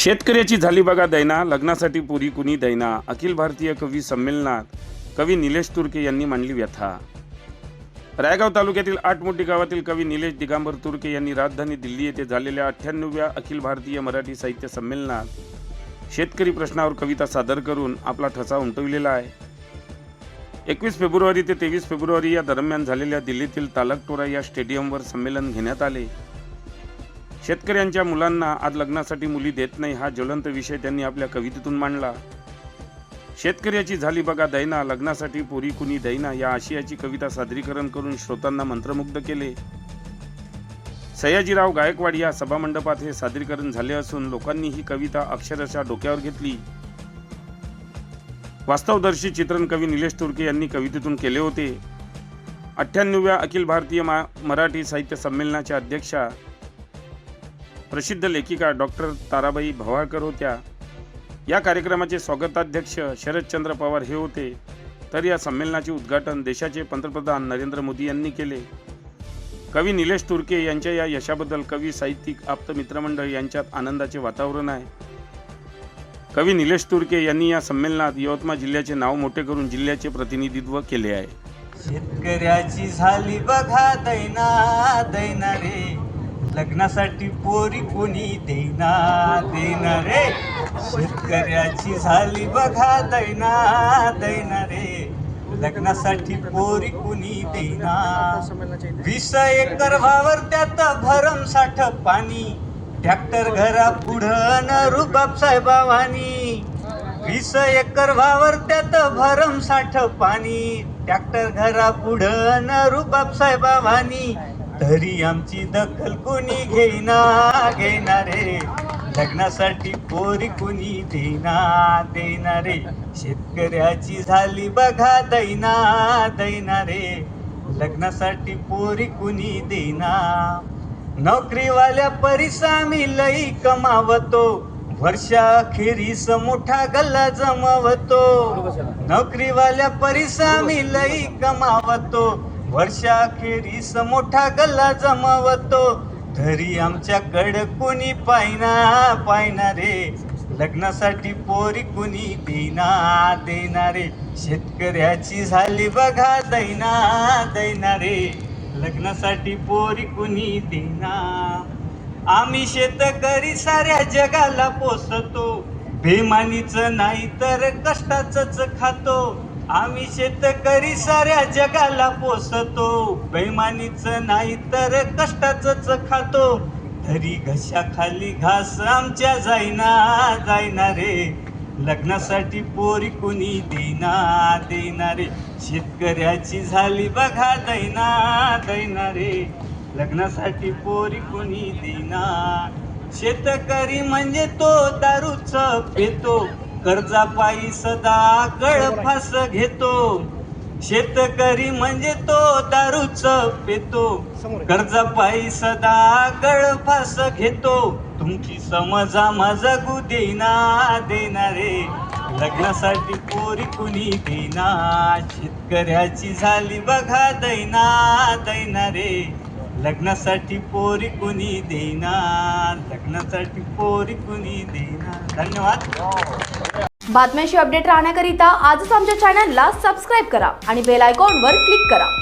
शेतकऱ्याची झाली बघा दैना लग्नासाठी पुरी कुणी दैना. अखिल भारतीय कवी संमेलनात कवी निलेश तुर्के यांनी मांडली व्यथा. रायगाव तालुक्यातील आठमोठी गावातील कवी निलेश दिगांबर तुर्के यांनी राजधानी दिल्ली येथे झालेल्या अठ्ठ्याण्णव्या अखिल भारतीय मराठी साहित्य संमेलनात शेतकरी प्रश्नावर कविता सादर करून आपला ठसा उमटविलेला आहे. एकवीस फेब्रुवारी ते तेवीस फेब्रुवारी या दरम्यान झालेल्या दिल्लीतील तालकटोरा या स्टेडियमवर संमेलन घेण्यात आले. शेतकऱ्यांच्या मुलांना आज लग्नासाठी मुली देत नाही हा ज्वलंत विषय त्यांनी आपल्या कवितेतून मांडला. शेतकऱ्याची झाली बघा दैना लग्नासाठी पोरी कुणी दैना या आशियाची कविता सादरीकरण करून श्रोतांना मंत्रमुग्ध केले. सयाजीराव गायकवाड या सभामंडपात हे सादरीकरण झाले असून लोकांनी ही कविता अक्षरशः डोक्यावर घेतली. वास्तवदर्शी चित्रण कवी निलेश तुर्के यांनी कवितेतून केले होते. अठ्ठ्याण्णव्या अखिल भारतीय मा मराठी साहित्य संमेलनाच्या अध्यक्षा प्रसिद्ध लेखिका डॉक्टर ताराबाई भवाळकर होत्या. या कार्यक्रमाचे स्वागताध्यक्ष शरदचंद्र पवार हे होते. तर या संमेलनाचे उद्घाटन देशाचे पंतप्रधान नरेंद्र मोदी यांनी केले. कवी निलेश तुर्के यांच्या या यशाबद्दल कवी साहित्यिक आप्त मित्रमंडळ यांच्यात आनंदाचे वातावरण आहे. कवी निलेश तुर्के यांनी या संमेलनात यवतमाळ जिल्ह्याचे नाव मोठे करून जिल्ह्याचे प्रतिनिधित्व केले आहे. शेतकऱ्याची झाली बघा दैना दैना रे. लग्नासाठी पोरी कोणी देना देना रे. शेतकऱ्याची झाली बघा दैना दैना रे. लग्नासाठी पोरी कुणी देना वीस एकर वावर त्यात भरमसाठ पाणी. ट्रॅक्टर घरा पुढं न रुबाब साहेबावानी वीस एकर वावर त्यात भरमसाठ पाणी. ट्रॅक्टर घरा पुढं न रुबाब साहेबावानी तरी आमची दखल कोणी घेईना घेणार रे लग्नासाठी पोरी कोणी देना देणार रे शेतकऱ्याची झाली बघा दैना दैना रे लग्नासाठी पोरी कुणी देना नोकरीवाल्या परिसामी लई कमावतो. वर्षाखेरीस मोठा गल्ला जमावतो. नोकरीवाल्या परिसामी लई कमावतो. वर्षाखेरीस मोठा गल्ला जमावतो. घरी आमच्याकडं कोणी पायना पायना रे. लग्नासाठी पोरी कुणी देना देणारे शेतकऱ्याची झाली बघा दैना दैना रे. लग्नासाठी पोरी कुणी देना आम्ही शेतकरी साऱ्या जगाला पोसतो. बेमानीच नाही तर कष्टाच खातो. आम्ही शेतकरी साऱ्या जगाला पोसतो. बैमानीच नाही तर कष्टाच खातो. तरी घशाखाली घास आमच्या जाईना जाईना रे. लग्नासाठी पोरी कुणी देना देना रे. शेतकऱ्याची झाली बघा दैना दैना रे. लग्नासाठी पोरी कुणी देना शेतकरी म्हणजे तो दारूच पेतो. कर्जापायी सदा गळफास घेतो. शेतकरी म्हणजे तो दारूच पेतो. कर्जापायी सदा गळफास घेतो. तुमची समज जगू देना देना रे लग्नासाठी पोरी कुणी देना? शेतकऱ्याची झाली बघा दैना दैना रे लग्नासाठी पोरी कुणी देणार? लग्नासाठी पोरी कुणी देणार? धन्यवाद. बातम्यांशी अपडेट राहण्याकरिता आजच आमच्या चॅनलला सबस्क्राईब करा आणि बेल आयकॉनवर क्लिक करा.